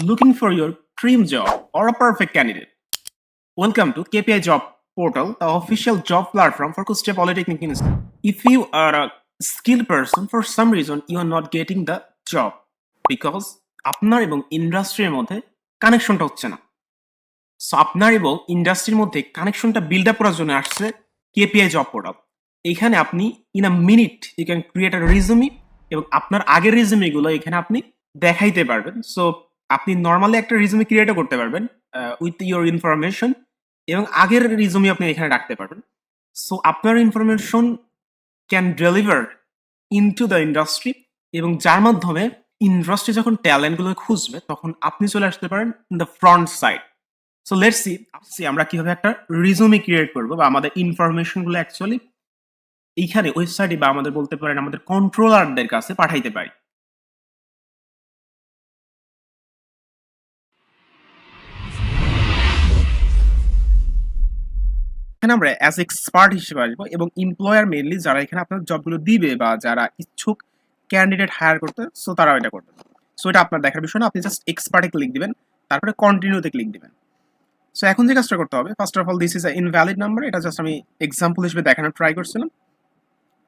looking for your dream job or a perfect candidate. Welcome to KPI Job Portal, the official job platform for Kustia Polytechnic Institute. If you are a skilled person, for some reason you are not getting the job because আপনার এবং ইন্ডাস্ট্রির মধ্যে কানেকশনটা হচ্ছে না so আপনার এবং ইন্ডাস্ট্রির মধ্যে কানেকশনটা বিল্ড আপ করার জন্য আসছে কেপিআই জব পোর্টাল এখানে আপনি in a minute you can create a resume এবং আপনার আগের রিজুমিগুলো এখানে আপনি দেখাইতে পারবেন সো আপনি নর্মালি একটা রিজুমি ক্রিয়েটও করতে পারবেন উইথ ইউর ইনফরমেশন এবং আগের রিজুমি আপনি এখানে রাখতে পারবেন। সো আপনার information can deliver into the industry এবং যার মাধ্যমে ইন্ডাস্ট্রি যখন ট্যালেন্টগুলো খুঁজবে, তখন আপনি চলে আসতে পারেন in the front side so let's see see আমরা কীভাবে একটা রিজুমি ক্রিয়েট করব বা আমাদের ইনফরমেশনগুলো অ্যাকচুয়ালি এইখানে ওয়েবসাইটে বা আমাদের বলতে পারেন আমাদের কন্ট্রোলারদের কাছে পাঠাইতে পারি। এখানে আমরা অ্যাজ এক্সপার্ট হিসেবে আসব এবং এমপ্লয়ার মেনলি যারা এখানে আপনার জবগুলো দিবে বা যারা ইচ্ছুক ক্যান্ডিডেট হায়ার করতে সো তারা এটা করবে। সো এটা আপনার দেখার বিষয় না, আপনি জাস্ট এক্সপার্টে ক্লিক দিবেন, তারপরে কন্টিনিউতে ক্লিক দিবেন। সো এখন যে কাজটা করতে হবে first of all this is invalid number এটা জাস্ট আমি এক্সাম্পল হিসেবে দেখানোর ট্রাই করছিলাম।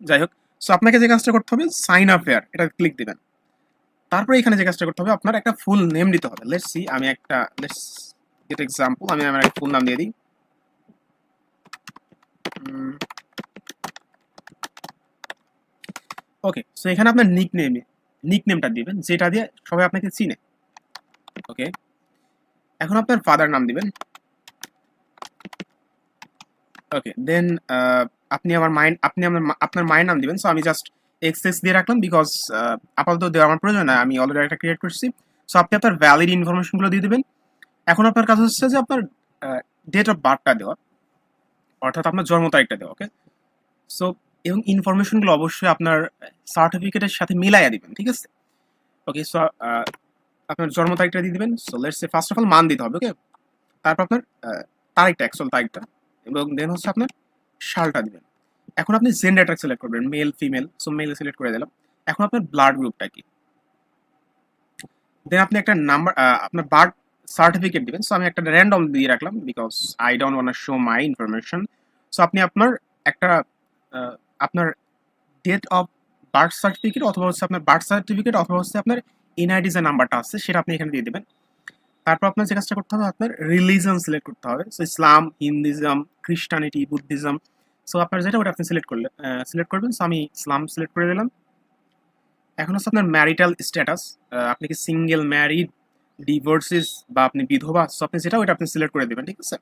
যাই হোক সো আপনাকে যে কাজটা করতে হবে সাইন আপ হেয়ার এটা ক্লিক দিবেন। তারপরে এখানে যে কাজটা করতে হবে, আপনার একটা ফুল নেম দিতে হবে। লেটস সি আমি একটা লেটস গেট এক্সাম্পল আমি আমার একটা ফুল নাম দিয়ে দিই। ওকে সো এখানে আপনার নিক নেমে নিক নেমটা দিবেন, যেটা দিয়ে সবাই আপনাকে চিনে। ওকে এখন আপনার ফাদার নাম দিবেন। ওকে দেন আপনি আমার মাইন্ড আপনি আমার আপনার মায়ের নাম দিবেন। সো আমি জাস্ট এক্সেস দিয়ে রাখলাম বিকজ আপাতত দেওয়া আমার প্রয়োজন না আমি অলরেডি একটা ক্রিয়েট করছি। সো আপনি আপনার ভ্যালিড ইনফরমেশনগুলো দিয়ে দিবেন। এখন আপনার কাজ হচ্ছে যে আপনার ডেট অফ বার্থটা দেওয়া। অর্থাৎ আপনার জন্ম তারিখটা দেওয়া ওকে সো এবং ইনফরমেশনগুলো অবশ্যই আপনার সার্টিফিকেটের সাথে মিলাইয়া দিবেন, ঠিক আছে? ওকে সো আপনার জন্ম তারিখটা দিয়ে দিবেন so let's say first of all মান দিতে হবে ওকে তারপর আপনার তারিখটা অ্যাকচুয়াল তারিখটা, এবং দেন হচ্ছে আপনার সালটা দিবেন। এখন আপনি জেন্ডারটা সিলেক্ট করবেন male female so male select করে দিলাম। এখন আপনার ব্লাড গ্রুপটা কি? দেন আপনি একটা নাম্বার আপনার বার্থ সার্টিফিকেট দিবেন। সো আমি একটা র্যান্ডম দিয়ে রাখলাম because I don't want show my information so আপনি আপনার একটা আপনার ডেট অফ বার্থ সার্টিফিকেট অথবা হচ্ছে আপনার বার্থ সার্টিফিকেট অথবা হচ্ছে আপনার এনআইডি যে নাম্বারটা আছে, সেটা আপনি এখানে দিয়ে দেবেন। তারপর আপনার যে কাজটা করতে হবে, আপনার রিলিজন সিলেক্ট করতে হবে। So Islam Hinduism Christianity Buddhism so আপনার যেটা, ওটা আপনি সিলেক্ট করলে সিলেক্ট করবেন। সো আমি ইসলাম সিলেক্ট করে দিলাম। এখন হচ্ছে আপনার ম্যারিটাল স্ট্যাটাস আপনি কি সিঙ্গেল ম্যারিড ডিভোর্সেস বা আপনি বিধবা সো আপনি যেটা ওটা আপনি সিলেক্ট করে দেবেন, ঠিক আছে?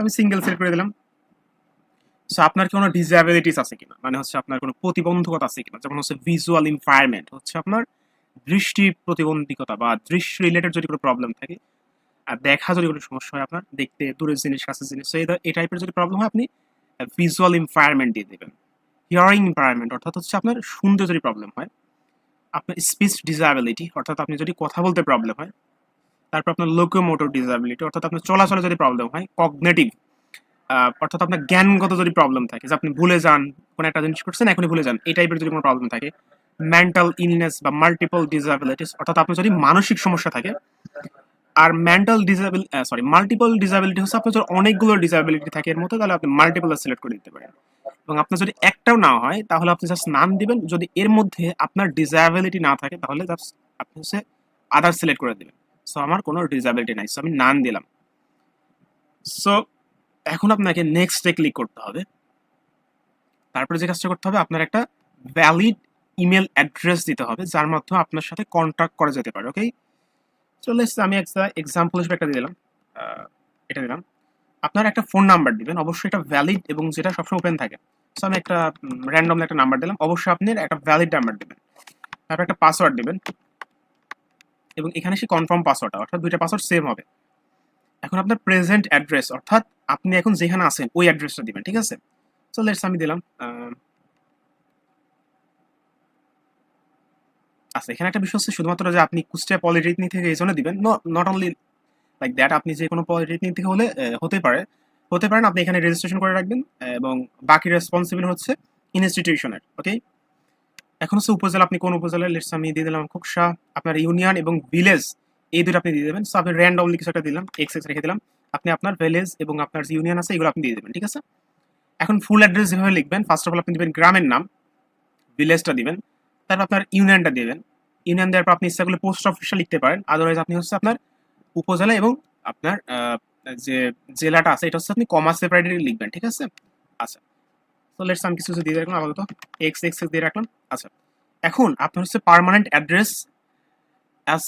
আমি সিঙ্গেল সিলেক্ট করে দিলাম। সো আপনার কোনো ডিসএবিলিটিস আছে কিনা? মানে হচ্ছে আপনার কোনো প্রতিবন্ধকতা আছে কিনা? যেমন হচ্ছে ভিজুয়াল ইনভায়রনমেন্ট হচ্ছে আপনার দৃষ্টি প্রতিবন্ধকতা বা দৃষ্টি রিলেটেড যদি কোনো প্রবলেম থাকে, আর দেখা যদি কোনো সমস্যা হয় আপনার, দেখতে দূরের জিনিস, কাছের জিনিস, so এই টাইপের যদি প্রবলেম হয়, আপনি ভিজুয়াল ইনভায়রনমেন্ট দিয়ে দেবেন। হিয়ারিং ইনভায়রনমেন্ট অর্থাৎ হচ্ছে আপনার শুনতে যদি প্রবলেম হয়, আপনার স্পিচ ডিসএবিলিটি অর্থাৎ আপনি যদি কথা বলতে প্রবলেম হয় তারপর আপনার লোকোমোটর ডিসএবিলিটি অর্থাৎ আপনার চলাচলে যদি প্রবলেম হয় কগনেটিভ অর্থাৎ আপনার জ্ঞানগত যদি প্রবলেম থাকে, যে আপনি ভুলে যান, কোনো একটা জিনিস করছেন, এখনই ভুলে যান, এই টাইপের যদি কোনো প্রবলেম থাকে মেন্টাল ইলনেস বা মাল্টিপল ডিসএবিলিটিস অর্থাৎ আপনার যদি মানসিক সমস্যা থাকে, আর mental disable sorry multiple disability হচ্ছে আপনার যদি অনেকগুলো ডিসএবিলিটি থাকে এর মধ্যে, তাহলে আপনি মাল্টিপল সিলেক্ট করে দিতে পারেন। এবং আপনার যদি একটাও না হয়, তাহলে আপনি জাস্ট নাম দিবেন, যদি এর মধ্যে আপনার ডিসএবিলিটি না থাকে, তাহলে জাস্ট আপনি হচ্ছে আদার সিলেক্ট করে দিবেন। সো আমার কোনো ডিসএবিলিটি নাই। সো আমি নান দিলাম। সো এখন আপনাকে নেক্সটে ক্লিক করতে হবে। তারপরে যে কাজটা করতে হবে, আপনার একটা ভ্যালিড ইমেল অ্যাড্রেস দিতে হবে, যার মাধ্যমে আপনার সাথে কন্ট্যাক্ট করা যেতে পারে ওকে চলে এসছে আমি একটা এক্সাম্পল হিসেবে একটা দিলাম। এটা দিলাম। আপনার একটা ফোন নাম্বার দিবেন। অবশ্যই এটা ভ্যালিড এবং যেটা সবসময় ওপেন থাকে। সো আমি একটা র্যান্ডম একটা নাম্বার দিলাম। অবশ্যই আপনি একটা ভ্যালিড নাম্বার দেবেন। তারপর একটা পাসওয়ার্ড দিবেন। এবং এখানে সে কনফার্ম পাসওয়ার্ড অর্থাৎ দুইটা পাসওয়ার্ড সেম হবে। এখন আপনার প্রেজেন্ট অ্যাড্রেস অর্থাৎ আপনি এখন যেখানে আছেন, ওই অ্যাড্রেসটা দিবেন, ঠিক আছে? সো লেটস আমি দিলাম আচ্ছা এখানে একটা বিষয় হচ্ছে শুধুমাত্র যে আপনি কুষ্টিয়া পলিটেকনিক থেকে এই জন্য দিবেন। নট অনলি লাইক দ্যাট আপনি যে কোনো পলিটেকনিক থেকে হলে হতে পারে। হতে পারেন আপনি এখানে রেজিস্ট্রেশন করে রাখবেন, এবং বাকি রেসপন্সিবল হচ্ছে ইনস্টিটিউশনের ওকে এখন হচ্ছে উপজেলা, আপনি কোন উপজেলা লেটস আমি দিয়ে দিলাম খুকসা আপনার ইউনিয়ন এবং ভিলেজ এই দুটো আপনি দিয়ে দেবেন। সো আপনি র্যান্ডমলি কিছু একটা দিলাম এক্স এক্স রেখে দিলাম। আপনি আপনার ভিলেজ এবং আপনার যে ইউনিয়ন আছে, এগুলো আপনি দিয়ে দেবেন, ঠিক আছে? এখন ফুল অ্যাড্রেস যেভাবে লিখবেন ফার্স্ট অফ অল আপনি দিবেন গ্রামের নাম ভিলেজটা দিবেন, তারপর আপনার ইউনিয়নটা দিবেন। ইউনিয়ন দেওয়ার পর আপনি ইচ্ছা করলে পোস্ট অফিসটা লিখতে পারেন। আদারওয়াইজ আপনি হচ্ছে আপনার উপজেলা এবং আপনার যে জেলাটা আছে, এটা হচ্ছে আপনি কমার্স সেপারেটলি লিখবেন, ঠিক আছে? আচ্ছা। তো লেটস আমি কিছু কিছু দিয়ে রাখলাম আপাতত এক্স এক্স দিয়ে রাখলাম। আচ্ছা এখন আপনার হচ্ছে permanent address as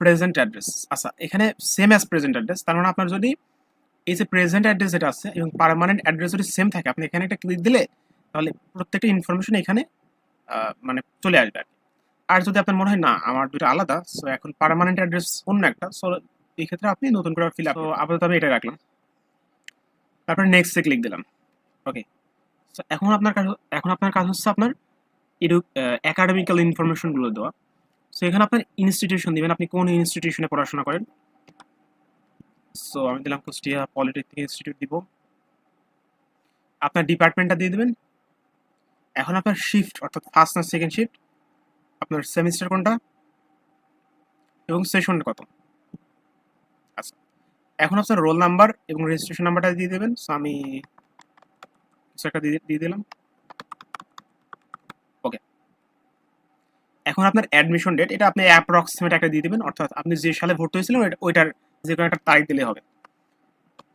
present address আচ্ছা এখানে সেম অ্যাজ প্রেজেন্ট অ্যাড্রেস তার মানে আপনার যদি এই যে প্রেজেন্ট অ্যাড্রেস যেটা আছে এবং পার্মানেন্ট অ্যাড্রেস যদি সেম থাকে আপনি এখানে একটা ক্লিক দিলে তাহলে প্রত্যেকটা ইনফরমেশন এখানে মানে চলে আসবে। আর কি। আর যদি আপনার মনে হয় না আমার দুটো আলাদা সো এখন পার্মানেন্ট অ্যাড্রেস অন্য একটা সো এই ক্ষেত্রে আপনি নতুন করে ফিল আপ আপাতত আমি এটা রাখলাম। তারপরে নেক্সটে ক্লিক দিলাম। ওকে এখন আপনার কাজ এখন আপনার কাজ হচ্ছে আপনার এডু একাডেমিক্যাল ইনফরমেশনগুলো দেওয়া। সো এখানে আপনার ইনস্টিটিউশন দিবেন। আপনি কোন ইনস্টিটিউশনে পড়াশোনা করেন? সো আমি দিলাম কুষ্টিয়া পলিটেকনিক ইনস্টিটিউট দিব। আপনার ডিপার্টমেন্টটা দিয়ে দেবেন। এখন আপনার শিফট অর্থাৎ ফার্স্ট না সেকেন্ড শিফট আপনার সেমিস্টার কোনটা? এবং সেশন কত? আচ্ছা। এখন আপনার রোল নাম্বার এবং রেজিস্ট্রেশন নাম্বারটা দিয়ে দেবেন। সো আমি একটা দিয়ে দিলাম। ওকে এখন আপনার অ্যাডমিশন ডেট এটা আপনি অ্যাপ্রক্সিমেট একটা দিয়ে দিবেন, অর্থাৎ আপনি যে সালে ভর্তি হয়েছিলেন ওইটার যে কোনো একটা তারিখ দিলে হবে।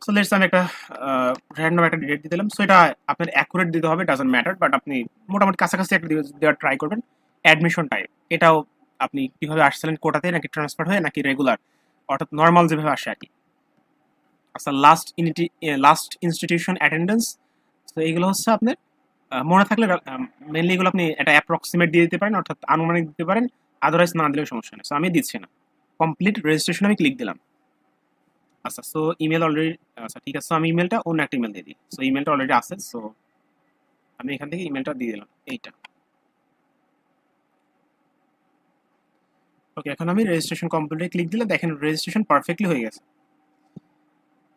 সো লেটস আমি একটা র্যান্ডম একটা ডেট দিয়ে দিলাম। সো এটা আপনার অ্যাকুরেট দিতে হবে ডাজন্ট ম্যাটার বাট আপনি মোটামুটি কাছাকাছি একটা দেওয়ার ট্রাই করবেন। অ্যাডমিশন টাইম এটাও আপনি কীভাবে আসছিলেন, কোটাতে, নাকি ট্রান্সফার হয়ে, নাকি রেগুলার অর্থাৎ নর্মাল যেভাবে আসে আর কি। আচ্ছা লাস্ট লাস্ট ইনস্টিটিউশন অ্যাটেন্ডেন্স তো এইগুলো হচ্ছে আপনার মনে থাকলে মেনলি এগুলো আপনি একটা অ্যাপ্রক্সিমেট দিয়ে দিতে পারেন, অর্থাৎ আনুমানিক দিতে পারেন আদারওয়াইজ না দিলেও সমস্যা নেই। সো আমি দিচ্ছি না। কমপ্লিট রেজিস্ট্রেশন আমি ক্লিক দিলাম। আচ্ছা সো ইমেল অলরেডি আচ্ছা ঠিক আছে। আমি ইমেলটা অন্য একটা ইমেল দিয়ে দিই। সো ইমেলটা অলরেডি আছে সো আমি এখান থেকে ইমেলটা দিয়ে দিলাম। এইটা। ওকে এখন আমি রেজিস্ট্রেশন কমপ্লিটে ক্লিক দিলে দেখেন রেজিস্ট্রেশন পারফেক্টলি হয়ে গেছে।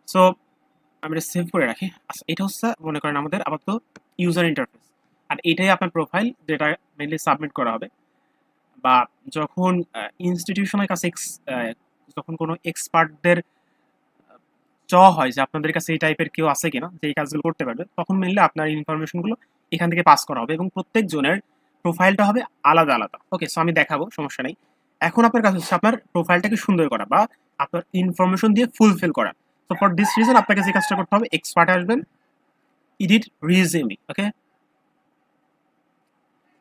সো আমি এটা সেভ করে রাখি। আচ্ছা এটা হচ্ছে মনে করেন আমাদের আপাতত ইউজার ইন্টারফেস আর এটাই আপনার প্রোফাইল যেটা মেনলি সাবমিট করা হবে। বা যখন ইনস্টিটিউশনের কাছে যখন কোনো এক্সপার্টদের চ হয় যে আপনাদের কাছে এই টাইপের কেউ আছে কিনা, যে এই কাজগুলো করতে পারবে, তখন মেনলি আপনার ইনফরমেশনগুলো এখান থেকে পাস করা হবে এবং প্রত্যেক জনের প্রোফাইলটা হবে আলাদা আলাদা। ওকে সো আমি দেখাবো, সমস্যা নেই। এখন আপনার কাছে হচ্ছে আপনার প্রোফাইলটাকে সুন্দর করা বা আপনার ইনফরমেশন দিয়ে ফুলফিল করা। তো ফর দিস রিজন আপনাকে যে কাজটা করতে হবে এক্সপার্ট আসবেন এডিট রিজিউমি ওকে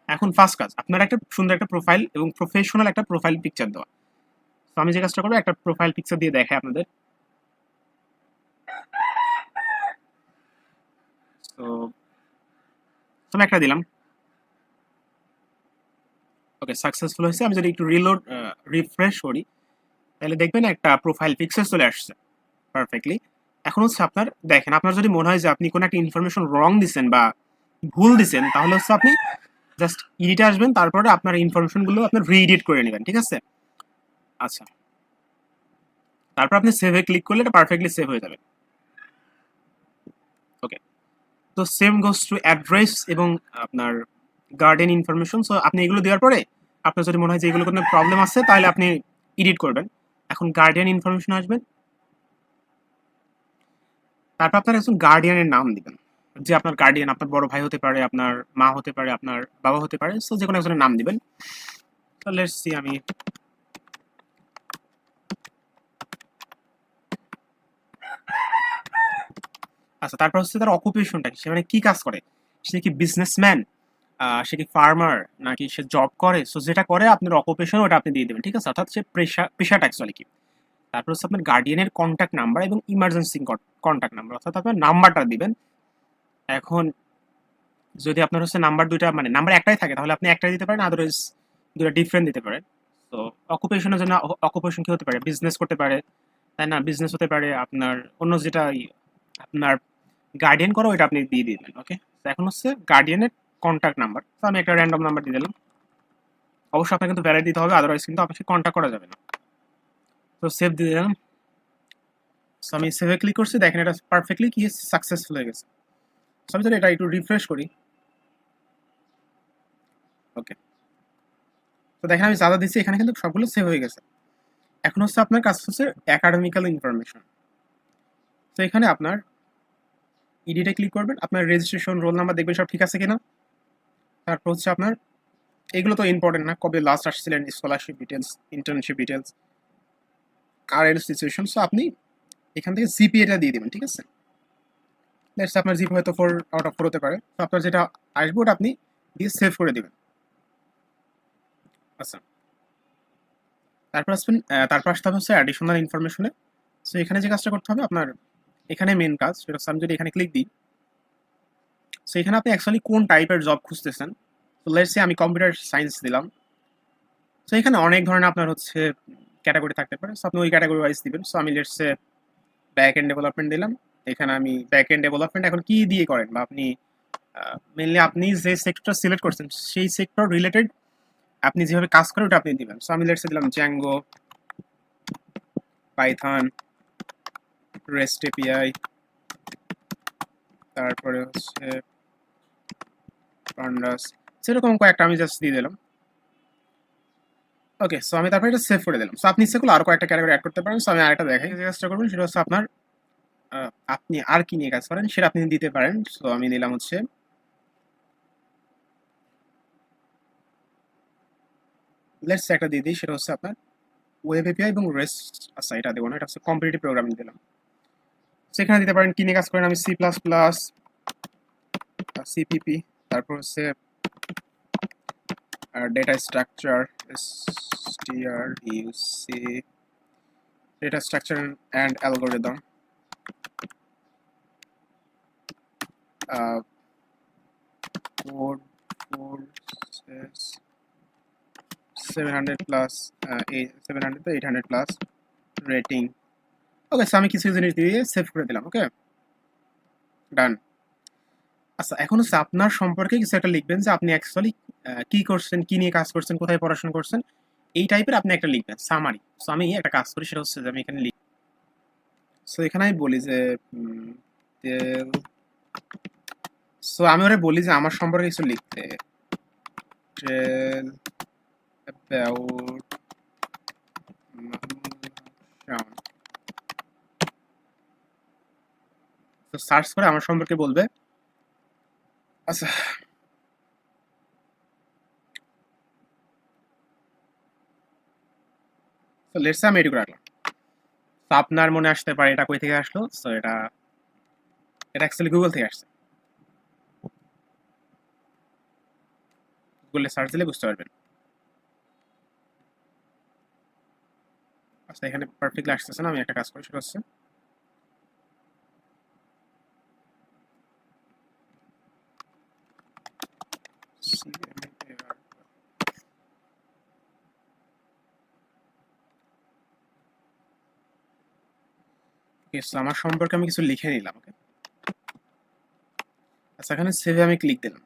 এখন ফার্স্ট কাজ, আপনার একটা সুন্দর একটা প্রোফাইল এবং প্রফেশনাল একটা প্রোফাইল পিকচার দেওয়া। তো আমি যে কাজটা করব, একটা প্রোফাইল পিকচার দিয়ে দেখাই আপনাদের। তো একটা দিলাম। ওকে সাকসেসফুল হয়েছে। আমি যদি একটু রিলোড রিফ্রেশ করি, তাহলে দেখবেন একটা প্রোফাইল পিকচার চলে আসছে। পারফেক্টলি এখন হচ্ছে আপনার, দেখেন, আপনার যদি মনে হয় যে আপনি কোনো একটা ইনফরমেশন রং দিচ্ছেন বা ভুল দিচ্ছেন তাহলে হচ্ছে আপনি জাস্ট এডিটে আসবেন, তারপরে আপনার ইনফরমেশনগুলো আপনার রিএডিট করে নেবেন, ঠিক আছে? আচ্ছা। তারপর আপনি সেভে ক্লিক করলে এটা পারফেক্টলি সেভ হয়ে যাবে। ওকে তো সেম গোস টু অ্যাড্রেস এবং আপনার গার্ডেন ইনফরমেশন সো আপনি এগুলো দেওয়ার পরে আপনার যদি মনে হয় যে এগুলো কোনো প্রবলেম আছে, তাহলে আপনি এডিট করবেন। এখন গার্ডিয়ান ইনফরমেশন আসবেন তারপর আপনার একজন গার্ডিয়ানের নাম দিবেন। যে আপনার গার্ডিয়ান আপনার বড় ভাই হতে পারে, আপনার মা হতে পারে, আপনার বাবা হতে পারে। সো যে কোনো একজনের নাম দিবেন। তো লেটস সি আমি আচ্ছা তারপর হচ্ছে তার অকুপেশনটা কি? সে মানে কি কাজ করে? সে কি বিজনেসম্যান সে কি ফার্মার নাকি সে জব করে? সো যেটা করে, আপনার অকুপেশন ওটা আপনি দিয়ে দেবেন, ঠিক আছে? অর্থাৎ সে পেশা, পেশাটা অ্যাকচুয়ালি কি? তারপর হচ্ছে আপনার গার্ডিয়ানের কন্ট্যাক্ট নাম্বার এবং ইমার্জেন্সি কন্ট্যাক্ট নাম্বার অর্থাৎ আপনার নাম্বারটা দিবেন। এখন যদি আপনার হচ্ছে নাম্বার দুইটা মানে নাম্বার একটাই থাকে, তাহলে আপনি একটাই দিতে পারেন আদারওয়াইজ দুটো ডিফারেন্ট দিতে পারেন। তো অকুপেশনের জন্য অকুপেশন কি হতে পারে? বিজনেস করতে পারে, তাই না? বিজনেস হতে পারে আপনার অন্য যেটা আপনার গার্ডিয়ান করো ওইটা আপনি দিয়ে দিবেন ওকে তো এখন হচ্ছে গার্ডিয়ানের কন্ট্যাক্ট নাম্বার তো আমি একটা র্যান্ডম নাম্বার দিয়ে দিলাম। অবশ্যই আপনাকে কিন্তু ভ্যালিড দিতে হবে আদারওয়াইজ কিন্তু আপনাকে কন্ট্যাক্ট করা যাবে না। তো সেভ দিয়ে দিলাম। সো আমি সেভে ক্লিক করছি, দেখেন এটা পারফেক্টলি কি সাকসেসফুল হয়ে গেছে। সো আমি যদি এটা একটু রিফ্রেশ করি। ওকে তো দেখেন আমি যাদা দিচ্ছি, এখানে কিন্তু সবগুলো সেভ হয়ে গেছে। এখন হচ্ছে আপনার কাছে হচ্ছে অ্যাকাডেমিক্যাল ইনফরমেশন তো এখানে আপনার ইডিটে ক্লিক করবেন, আপনার রেজিস্ট্রেশন রোল নাম্বার দেখবেন সব ঠিক আছে কিনা। তারপর হচ্ছে আপনার, এগুলো তো ইম্পর্টেন্ট না, কবে লাস্ট আসছিলেন scholarship details internship details current situation so আপনি এখান থেকে জিপিএটা দিয়ে দেবেন, ঠিক আছে? লেটস আপনার জিপি হয়তো ফোর আউট অফ ফোর হতে পারে। তো আপনার যেটা আসবে ওটা আপনি দিয়ে সেভ করে দেবেন। আচ্ছা। তারপর আসবেন তারপর আসতে হবে হচ্ছে অ্যাডিশনাল ইনফরমেশনে সো এখানে যে কাজটা করতে হবে, আপনার এখানে মেন কাজ, সেটা হচ্ছে আমি যদি এখানে ক্লিক দিই সো এখানে আপনি অ্যাকচুয়ালি কোন টাইপের জব খুঁজতেছেন? তো লেটসে আমি কম্পিউটার সায়েন্স দিলাম। সো এখানে অনেক ধরনের আপনার হচ্ছে ক্যাটাগরি থাকতে পারে। আপনি ওই ক্যাটাগরি ওয়াইজ দিবেন। সো আমি লেটসে ব্যাক এন্ড ডেভেলপমেন্ট দিলাম। এখানে আমি ব্যাক এন্ড ডেভেলপমেন্ট এখন কি দিয়ে করেন? বা আপনি মেনলি আপনি যে সেক্টর সিলেক্ট করছেন, সেই সেক্টর রিলেটেড আপনি যেভাবে কাজ করেন, ওটা আপনি দিবেন। সো আমি লেটসে দিলাম জ্যাঙ্গো পাইথন রেস্ট এপিআই তারপরে হচ্ছে পান্ডাস সেরকম কয়েকটা আমি জাস্ট দিয়ে দিলাম। ওকে সো আমি তারপরে এটা সেভ করে দিলাম। সো আপনি সেগুলো আরও কয়েকটা ক্যাটাগরি অ্যাড করতে পারেন। সো আমি আরেকটা দেখাই। যে কাজটা করবেন, সেটা হচ্ছে আপনার আপনি আর কি নিয়ে কাজ করেন, সেটা আপনি দিতে পারেন। সো আমি দিলাম হচ্ছে লেটস একটা দিয়ে দিই, সেটা হচ্ছে আপনার ওয়েব এপিআই এবং রেস্ট আচ্ছা এটা দেবো না, এটা হচ্ছে কম্পিটিটিভ প্রোগ্রামিং দিলাম। সেখানে দিতে পারেন, কি নিয়ে কাজ করেন, আমি সি প্লাস প্লাস সিপিপি তারপর হচ্ছে ডেটা স্ট্রাকচার এসটিআর ইউসি data structure and algorithm code forces 700 plus seven hundred তো eight hundred plus rating okay so আমি কিছু জিনিস দিয়ে সেভ করে দিলাম ওকে ডান আচ্ছা এখন হচ্ছে আপনার সম্পর্কে কিছু একটা লিখবেন যে আপনি অ্যাকচুয়ালি কি করছেন, কি নিয়ে কাজ করছেন, কোথায় পড়াশোনা করছেন, এই টাইপের আপনি একটা লিখবেন সামারি সো আমি একটা কাজ করি, সেটা হচ্ছে যে আমি এখানে লিখ। সো এখানে আমি বলি যে সো আমি ওরা বলি যে আমার সম্পর্কে কিছু লিখতে। তো সার্চ করে আমার সম্পর্কে বলবে। আচ্ছা। তো লেটস আমি এটুকু রাখলাম। তো আপনার মনে আসতে পারে এটা কই থেকে আসলো? তো এটা এটা অ্যাকচুয়ালি গুগল থেকে আসছে। গুগলে সার্চ দিলে বুঝতে পারবেন। আচ্ছা এখানে পারফেক্টলি আসতেছে না, আমি একটা কাজ করি, সেটা হচ্ছে আমার সম্পর্কে আমি কিছু লিখে নিলাম ওকে আচ্ছা এখানে সেভে আমি ক্লিক দিলাম।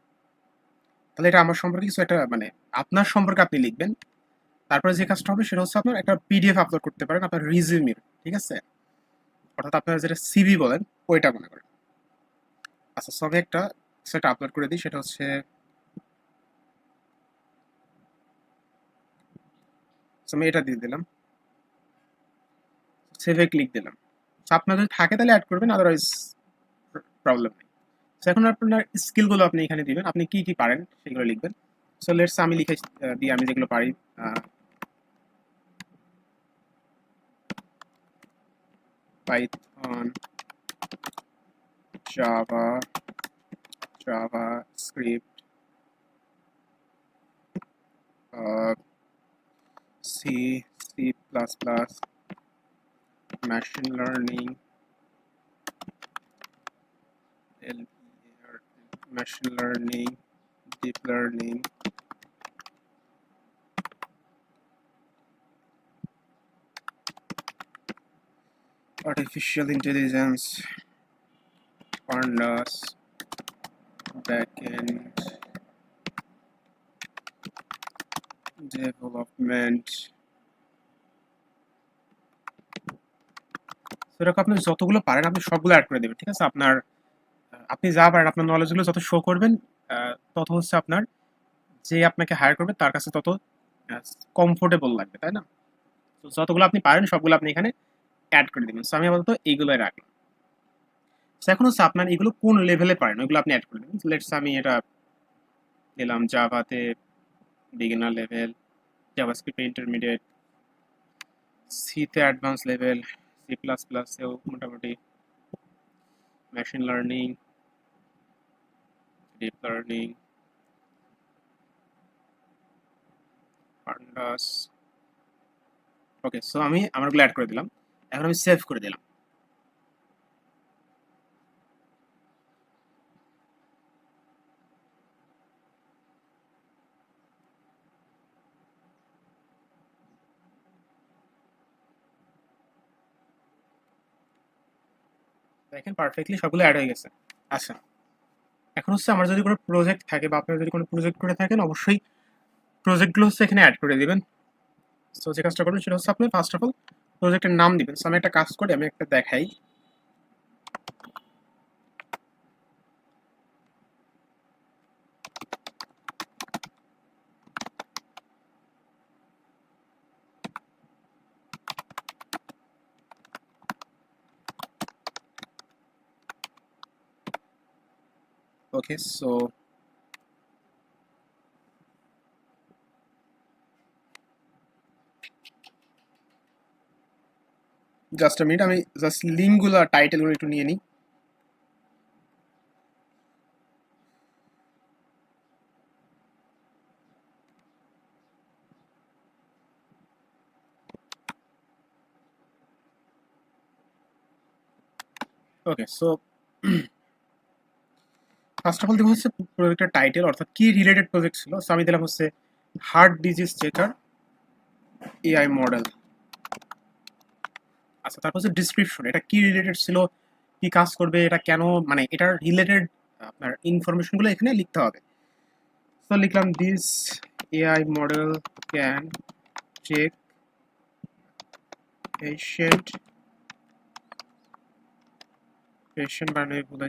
তাহলে এটা আমার সম্পর্কে কিছু একটা মানে আপনার সম্পর্কে আপনি লিখবেন। তারপরে যে কাজটা হবে সেটা হচ্ছে আপনার একটা পিডিএফ আপলোড করতে পারেন, আপনার রিজিউমের ঠিক আছে? অর্থাৎ আপনার যেটা সিভি বলেন, ওইটা মনে করেন। আচ্ছা সবে একটা সেটা আপলোড করে দিই, সেটা হচ্ছে আমি এটা দিয়ে দিলাম। সেভে ক্লিক দিলাম। আপনার যদি থাকে তাহলে অ্যাড করবেন আদারওয়াইজ প্রবলেম নেই। So, এখন আপনার স্কিলগুলো আপনি এখানে দিবেন। আপনি কি কি পারেন সেগুলো লিখবেন। সো লেটস আমি লিখে দিই আমি যেগুলো পারি Python, Java, JavaScript, uh, C, C++, machine learning, machine learning, deep learning, artificial intelligence, pandas, backend, development. সেরকম আপনি যতগুলো পারেন, আপনি সবগুলো অ্যাড করে দেবেন, ঠিক আছে? আপনার, আপনি যা পারেন, আপনার নলেজগুলো যত শো করবেন তত হচ্ছে আপনার যে আপনাকে হায়ার করবে, তার কাছে তত কমফোর্টেবল লাগবে, তাই না? তো যতগুলো আপনি পারেন, সবগুলো আপনি এখানে অ্যাড করে দিবেন। সো আমি আপাতত এইগুলোই রাখলাম। এখন হচ্ছে আপনার এগুলো কোন লেভেলে পারেন, ওইগুলো আপনি অ্যাড করে দেবেন। লেটস আমি এটা দিলাম জাভাতে বিগিনার লেভেল জাভাস্ক্রিপ্ট ইন্টারমিডিয়েট সিতে অ্যাডভান্স লেভেল সি প্লাস প্লাসেও মোটামুটি machine learning deep learning pandas okay so আমি আমারগুলো অ্যাড করে দিলাম। এখন আমি সেভ করে দিলাম। দেখেন পারফেক্টলি সবগুলো অ্যাড হয়ে গেছে। আচ্ছা এখন হচ্ছে আমার যদি কোনো প্রজেক্ট থাকে বা আপনারা যদি কোনো প্রজেক্ট করে থাকেন, অবশ্যই প্রজেক্টগুলো হচ্ছে এখানে অ্যাড করে দেবেন। সো যে কাজটা করবেন সেটা হচ্ছে আপনি ফার্স্ট অফ অল প্রজেক্টের নাম দিবেন। সো আমি একটা কাজ করে, আমি একটা দেখাই। Okay so just a minute আমি জাস্ট লিঙ্কগুলো টাইটেলগুলো একটু নিয়ে নিই। Okay so first of all দেবো হচ্ছে প্রজেক্টের টাইটেল অর্থাৎ কি রিলেটেড প্রজেক্ট ছিল? সো আমি দিলাম হচ্ছে heart disease checker AI model আচ্ছা তারপর হচ্ছে ডিসক্রিপশন এটা কি রিলেটেড ছিল? কি কাজ করবে? এটা কেন? মানে এটার রিলেটেড আপনার ইনফরমেশনগুলো এখানে লিখতে হবে। তো লিখলাম this AI model can check patient patient বানানো ভুল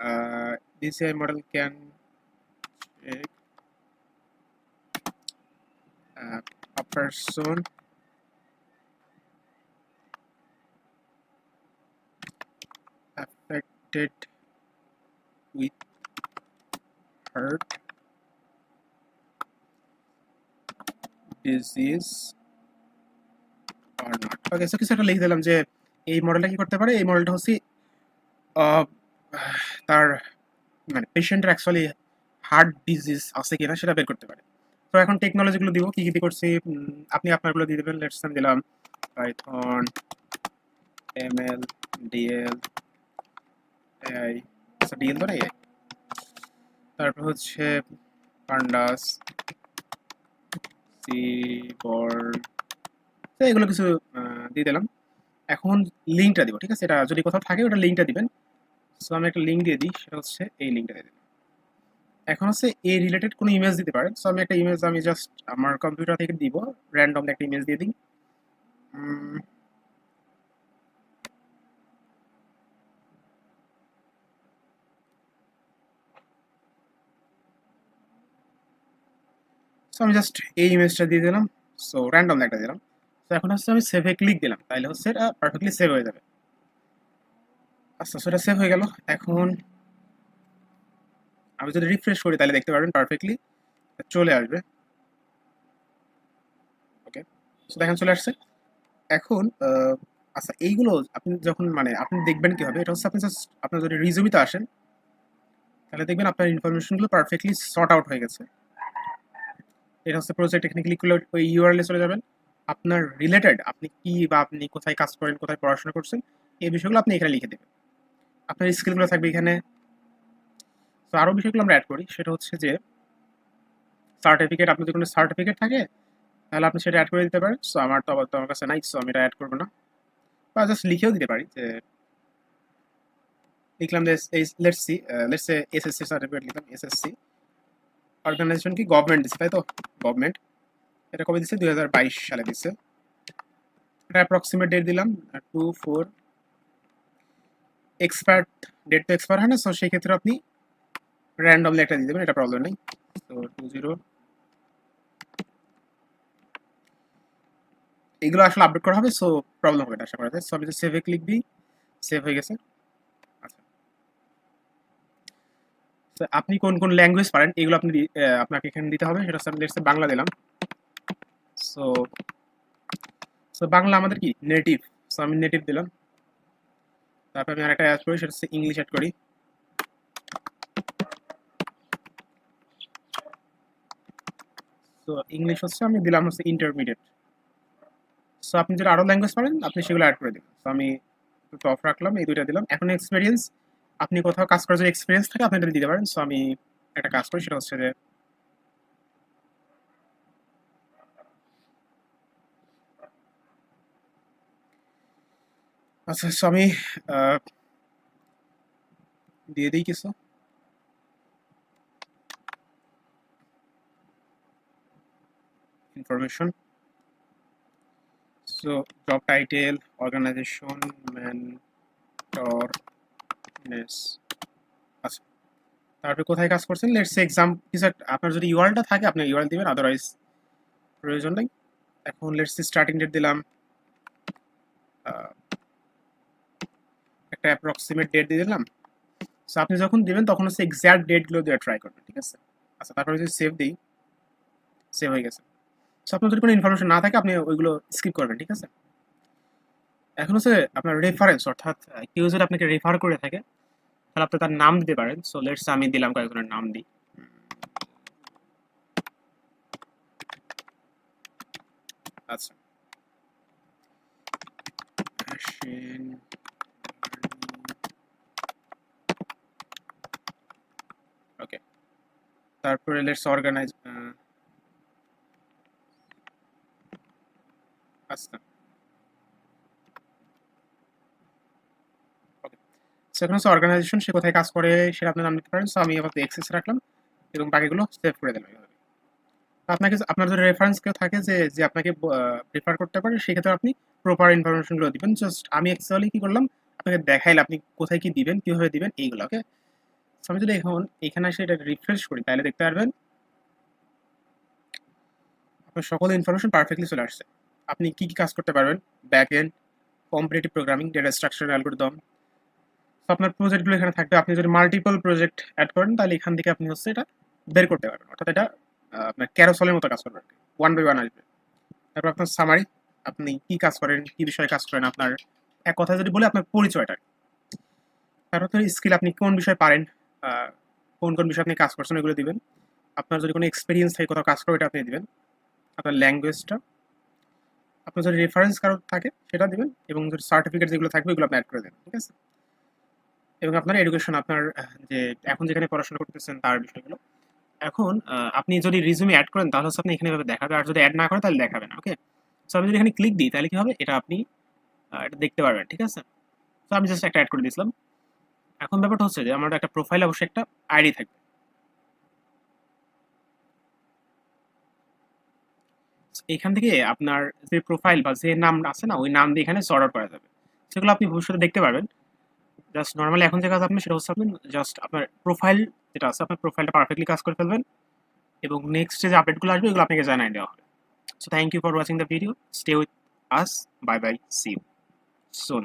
uh, this AI model can check uh, a person affected with heart disease or not. Okay so কিছু একটা লিখে দিলাম যে এই মডেলটা কি করতে পারে এই মডেলটা হচ্ছে আহ, তার মানে পেশেন্টের অ্যাকচুয়ালি হার্ট ডিজিজ আছে কিনা সেটা বের করতে পারে। তো এখন টেকনোলজিগুলো দিব, কি কি করছি আপনি আপনারগুলো দিয়ে দেবেন। লেটস আমি দিলাম Python ML DL AI DL তো না AI তারপর হচ্ছে পান্ডাস তো এগুলো কিছু দিয়ে দিলাম। এখন লিঙ্কটা দিব, ঠিক আছে? এটা যদি কোথাও থাকে, ওটা লিঙ্কটা দিবেন। সো আমি একটা লিঙ্ক দিয়ে দিই, সেটা হচ্ছে এই লিঙ্কটা দিয়ে এখন হচ্ছে এই রিলেটেড কোনো ইমেজ দিতে পারেন। সো আমি একটা ইমেজ আমি জাস্ট আমার কম্পিউটার থেকে দিব র্যান্ডম একটা ইমেজ দিয়ে দিই। সো আমি জাস্ট এই ইমেজটা দিয়ে দিলাম। সো র্যান্ডম একটা দিলাম। তো এখন হচ্ছে আমি সেভে ক্লিক দিলাম। তাহলে হচ্ছে এটা পারফেক্টলি সেভ হয়ে যাবে। আচ্ছা সেটা সেভ হয়ে গেল। এখন আমি যদি রিফ্রেশ করি, তাহলে দেখতে পারবেন পারফেক্টলি চলে আসবে। ওকে দেখেন চলে আসছে। এখন আচ্ছা এইগুলো আপনি যখন মানে আপনি দেখবেন কি হবে এটা হচ্ছে আপনি জাস্ট আপনার যদি রিজুমিতে আসেন, তাহলে দেখবেন আপনার ইনফরমেশনগুলো পারফেক্টলি সর্ট আউট হয়ে গেছে। এটা হচ্ছে প্রজেক্ট এখানে ক্লিক করলে ওই ইউআরএলে চলে যাবেন। আপনার রিলেটেড আপনি কি বা আপনি কোথায় কাজ করেন, কোথায় পড়াশোনা করছেন, এই বিষয়গুলো আপনি এখানে লিখে দেবেন। আপনার স্কিলগুলো থাকবে এখানে। তো আরও বিষয়গুলো আমরা অ্যাড করি, সেটা হচ্ছে যে সার্টিফিকেট আপনার যদি কোনো সার্টিফিকেট থাকে, তাহলে আপনি সেটা অ্যাড করে দিতে পারেন। সো আমার তো আমার কাছে নাই সো আমি এটা অ্যাড করব না। বা জাস্ট লিখেও দিতে পারি যে, লিখলাম যে লেটস সে এসএসসি সার্টিফিকেট লিখলাম এসএসসি অর্গানাইজেশন কি? গভর্নমেন্ট দিচ্ছে তাই তো? গভর্নমেন্ট এটা কবে দিচ্ছে দু হাজার বাইশ সালে দিচ্ছে এটা অ্যাপ্রক্সিমেট ডেট দিলাম টু ফোর এক্সপায়ার ডেট তো এক্সপায়ার হয় না সো সেই ক্ষেত্রে আপনি র্যান্ডমলি একটা দিয়ে দেবেন, এটা প্রবলেম নেই। তো টু জিরো এগুলো আসলে আপডেট করা হবে সো প্রবলেম হবে আশা করা যায়। সো আমি যে সেভে ক্লিক দিই সেভ হয়ে গেছে। আচ্ছা। আপনি কোন কোন ল্যাঙ্গুয়েজ পারেন, এগুলো আপনি আপনাকে এখানে দিতে হবে, সেটা হচ্ছে আমি বাংলা দিলাম। সো সো বাংলা আমাদের কি? নেটিভ সো আমি নেটিভ দিলাম। তারপর আমি আরেকটা অ্যাড করি, সেটা হচ্ছে ইংলিশ অ্যাড করি। সো ইংলিশ হচ্ছে, আমি দিলাম হচ্ছে ইন্টারমিডিয়েট সো আপনি যেটা আরও ল্যাঙ্গুয়েজ পারেন, আপনি সেগুলো অ্যাড করে দিন সো আমি অফ রাখলাম, এই দুইটা দিলাম। এখন এক্সপিরিয়েন্স আপনি কোথাও কাজ করার যদি এক্সপিরিয়েন্স থাকে, আপনি দিতে পারেন। সো আমি একটা কাজ করি, সেটা হচ্ছে যে আচ্ছা স্বামী দিয়ে দিই কিছু। Information so job title organization মেন্টরনেস আচ্ছা তারপরে কোথায় কাজ করছেন? লেটস এক্সাম কিছু আপনার যদি ইউআরএলটা থাকে, আপনি ইউআরএল দিবেন আদারওয়াইজ প্রয়োজন নেই। এখন লেটস স্টার্টিং ডেট দিলাম। একটা অ্যাপ্রক্সিমেট ডেট দিয়ে দিলাম। সো আপনি যখন দিবেন, তখন হচ্ছে এক্সাক্ট ডেটগুলো দেওয়া ট্রাই করবেন, ঠিক আছে? আচ্ছা তারপরে যদি সেভ দিই সেভ হয়ে গেছে। সো আপনার যদি কোনো ইনফরমেশন না থাকে, আপনি ওইগুলো স্কিপ করবেন, ঠিক আছে? এখন হচ্ছে আপনার রেফারেন্স অর্থাৎ কেউ যদি আপনাকে রেফার করে থাকে, তাহলে আপনি তার নাম দিতে পারেন। সো লেটস আমি দিলাম কয়েকজনের নাম দিই। আচ্ছা আশ্বিন ওকে তারপরে লেটস অর্গানাইজ আচ্ছা। সেখানে অর্গানাইজেশন সে কোথায় কাজ করে সেটা আপনি নাম দিতে পারেন। সো আমি আবার এক্সেস রাখলাম এবং বাকিগুলো সেভ করে দিলাম। আপনাকে আপনার যদি রেফারেন্স কেউ থাকে যে যে আপনাকে প্রিফার করতে পারে সেক্ষেত্রে আপনি প্রপার ইনফরমেশনগুলো দিবেন। জাস্ট আমি অ্যাকচুয়ালি কি করলাম, আপনাকে দেখাইলে আপনি কোথায় কি দিবেন, কীভাবে দিবেন, এইগুলো ওকে আমি যদি এখন এখানে এসে এটা রিফ্রেশ করি, তাহলে দেখতে পারবেন আপনার সকল ইনফরমেশন পারফেক্টলি চলে আসছে। আপনি কি কি কাজ করতে পারবেন? Back end competitive programming data structure algorithm আপনার প্রজেক্টগুলো এখানে থাকবে। আপনি যদি মাল্টিপল প্রজেক্ট অ্যাড করেন, তাহলে এখান থেকে আপনি হচ্ছে এটা বের করতে পারবেন। অর্থাৎ এটা আপনার ক্যারোসলের মতো কাজ করবেন ওয়ান বাই ওয়ান আসবে। তারপর আপনার সামারি আপনি কি কাজ করেন, কি বিষয়ে কাজ করেন, আপনার এক কথা যদি বলে, আপনার পরিচয়টা তারপর স্কিল আপনি কোন বিষয়ে পারেন কোন কোন বিষয়ে আপনি কাজ করছেন এগুলো দিবেন। আপনার যদি কোনো এক্সপিরিয়েন্স থাকে, কোথাও কাজ করে এটা আপনি দিবেন। আপনার ল্যাঙ্গুয়েজটা আপনার যদি রেফারেন্স কারও থাকে, সেটা দিবেন এবং যদি সার্টিফিকেট যেগুলো থাকবে এগুলো আপনি অ্যাড করে দেবেন, ঠিক আছে? এবং আপনার এডুকেশন আপনার যে এখন যেখানে পড়াশোনা করতেছেন, তার বিষয়গুলো। এখন আপনি যদি রিজুমে অ্যাড করেন, তাহলে হচ্ছে আপনি এখানে এভাবে দেখাবে আর যদি অ্যাড না করেন, তাহলে দেখাবে না ওকে সো আমি যদি এখানে ক্লিক দিই, তাহলে কি হবে? এটা আপনি এটা দেখতে পারবেন, ঠিক আছে? তো আমি জাস্ট একটা অ্যাড করে দিয়েছিলাম। এখন ব্যাপারটা হচ্ছে যে, আমার একটা প্রোফাইল অবশ্যই একটা আইডি থাকবে। এখান থেকে আপনার যে প্রোফাইল বা যে নাম আছে না, ওই নাম দিয়ে এখানে সর্ট আউট করা যাবে। সেগুলো আপনি ভবিষ্যতে দেখতে পারবেন। জাস্ট নর্মালি এখন যে কাজ আপনি সেটা হচ্ছে আপনি জাস্ট আপনার প্রোফাইল যেটা আছে, আপনার প্রোফাইলটা পারফেক্টলি কাজ করে ফেলবেন এবং নেক্সট যে আপডেটগুলো আসবে, এগুলো আপনাকে জানাই দেওয়া হবে। So thank you for watching the video stay with us bye bye see you soon